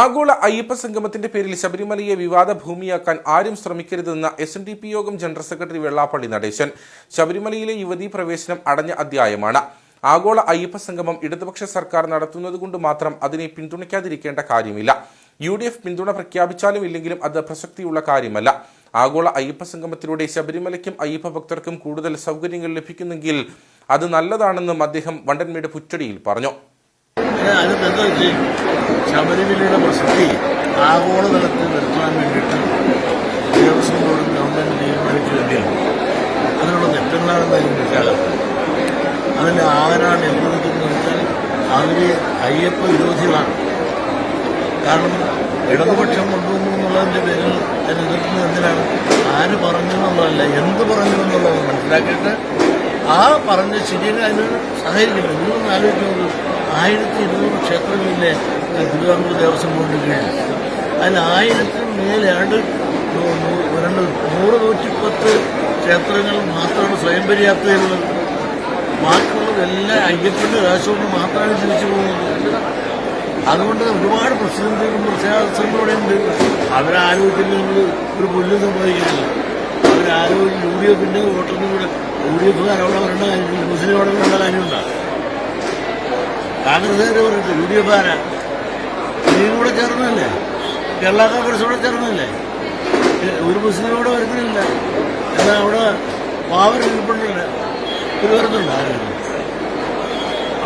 ആഗോള അയ്യപ്പ സംഗമത്തിന്റെ പേരിൽ ശബരിമലയെ വിവാദ ഭൂമിയാക്കാൻ ആരും ശ്രമിക്കരുതെന്ന എസ് എൻ ഡി പി യോഗം ജനറൽ സെക്രട്ടറി വെള്ളാപ്പള്ളി നടേശൻ. ശബരിമലയിലെ യുവതീ പ്രവേശനം അടഞ്ഞ അധ്യായമാണ്. ആഗോള അയ്യപ്പ സംഗമം ഇടതുപക്ഷ സർക്കാർ നടത്തുന്നതുകൊണ്ട് മാത്രം അതിനെ പിന്തുണയ്ക്കാതിരിക്കേണ്ട കാര്യമില്ല. യു ഡി എഫ് പിന്തുണ പ്രഖ്യാപിച്ചാലും ഇല്ലെങ്കിലും അത് പ്രസക്തിയുള്ള കാര്യമല്ല. ആഗോള അയ്യപ്പ സംഗമത്തിലൂടെ ശബരിമലയ്ക്കും അയ്യപ്പ ഭക്തർക്കും കൂടുതൽ സൗകര്യങ്ങൾ ലഭിക്കുന്നെങ്കിൽ അത് നല്ലതാണെന്നും അദ്ദേഹം വണ്ടൻമേട് പുറ്റടിയിൽ പറഞ്ഞു. അത് എന്താ വെച്ചാൽ ശബരിമലയുടെ പ്രസക്തി ആഗോളതലത്തിൽ നിർത്താൻ വേണ്ടിയിട്ട് ദേവസ്വം ബോർഡും ഗവൺമെന്റ് തീരുമാനിച്ചുവെങ്കിൽ അതിനുള്ള തെറ്റെന്താണെന്ന് എനിക്ക് മനസ്സിലാകാത്തത് അതിൽ ആരാണ് എതിർക്കുന്നതെന്ന് വെച്ചാൽ അവർ അയ്യപ്പ വിരോധികളാണ്. കാരണം ഇടതുപക്ഷം കൊണ്ടുവന്നു എന്നുള്ളതിന്റെ പേരിൽ എതിർക്കുന്നത് എന്തിനാണ്? ആര് പറഞ്ഞു എന്നുള്ളതല്ല എന്ത് പറഞ്ഞു എന്നുള്ളത് മനസ്സിലാക്കിയിട്ട് ആ പറഞ്ഞ ശരിയെങ്കിൽ അതിന് സഹകരിക്കില്ല നിങ്ങളൊന്ന് ആലോചിക്കുന്നത് ആയിരത്തി ഇരുന്നൂറ് ക്ഷേത്രങ്ങളിലെ തിരുവിതാംകൂർ ദേവസ്വം ബോർഡിന് കീഴിൽ അതിൽ ആയിരത്തിന് മേലാണ്ട് രണ്ട് നൂറ് നൂറ്റിപ്പത്ത് ക്ഷേത്രങ്ങൾ മാത്രമാണ് സ്വയം പര്യാപ്തതയുള്ളത് ബാക്കിയുള്ളതെല്ലാം അയ്യപ്പന്റെ കാശുകൊണ്ട് മാത്രമാണ് ജീവിച്ചു പോകുന്നത്. അതുകൊണ്ട് ഒരുപാട് പ്രശാസനങ്ങളും ഇവിടെ ഉണ്ട്. അവരാരോഗ്യത്തില്ലെങ്കിൽ ഒരു പുല്ല് സംഭവിക്കുന്നത് അവരാരോഗ്യം യു ഡി എഫിന്റെ വോട്ടറിന്റെ കൂടെ യു ഡി എഫുകാർ അവിടെ വരേണ്ട മുസ്ലിം അവിടെ വരേണ്ട കാര്യമുണ്ടോ കോൺഗ്രസ്സുകാർ പറഞ്ഞിട്ട് യു ഡി എഫുകാരാ നീയും കൂടെ ചേർന്നല്ലേ കേരള കോൺഗ്രസ് കൂടെ ചേർന്നല്ലേ ഒരു മുസ്ലിം കൂടെ വരുന്നില്ല. എന്നാൽ അവിടെ പാവർ ഇരിപ്പുണ്ടല്ലേ. ഒരു വരുന്നുണ്ട് ആരും?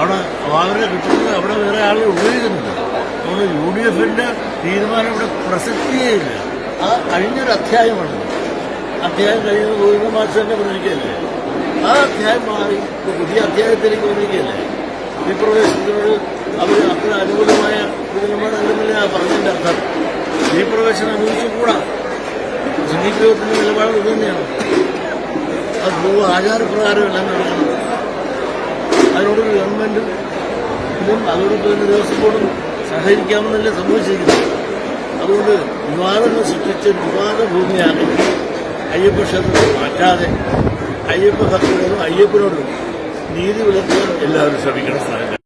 അവിടെ അവരെ കിട്ടുന്നത് അവിടെ വേറെ ആളുകൾ ഉപയോഗിക്കുന്നുണ്ട്. അതുകൊണ്ട് യു ഡി എഫിന്റെ തീരുമാനം ഇവിടെ പ്രസക്തിയേ ഇല്ല ആ കഴിഞ്ഞൊരു അധ്യായമാണ്. അധ്യായം കഴിഞ്ഞ് ഗോവിന്ദ തന്നെ പറഞ്ഞിരിക്കുകയല്ലേ ആ അധ്യായം മാറി പുതിയ അധ്യായത്തിലേക്ക് വന്നിരിക്കുകയല്ലേ ഈ പ്രവേശനത്തിനോട് അവർ അത്ര അനുകൂലമായ തീരുമാനങ്ങളില്ല പറഞ്ഞതിന്റെ അർത്ഥം. ഈ പ്രവേശനം അനുഭവിച്ചുകൂടാ സിംഗിക്കോത്തിന്റെ നിലപാട് ഇത് തന്നെയാണ്. അത് പൂർവ ആചാരപ്രകാരമല്ല നടക്കുന്നത് അതിനോട് ഗവൺമെന്റും ഇതും അതോടൊപ്പം തന്നെ ദേവസ്വം ബോർഡും സഹകരിക്കാമെന്നല്ലേ സംഭവിച്ചിരിക്കുന്നത് അതുകൊണ്ട് വിവാദങ്ങൾ സൃഷ്ടിച്ച് വിവാദ ഭൂമിയാക്കി അയ്യപ്പ ക്ഷേത്രത്തെ മാറ്റാതെ അയ്യപ്പ ഭക്തരോടും അയ്യപ്പനോടും നീതി പുലർത്താൻ എല്ലാവരും ശ്രമിക്കണം.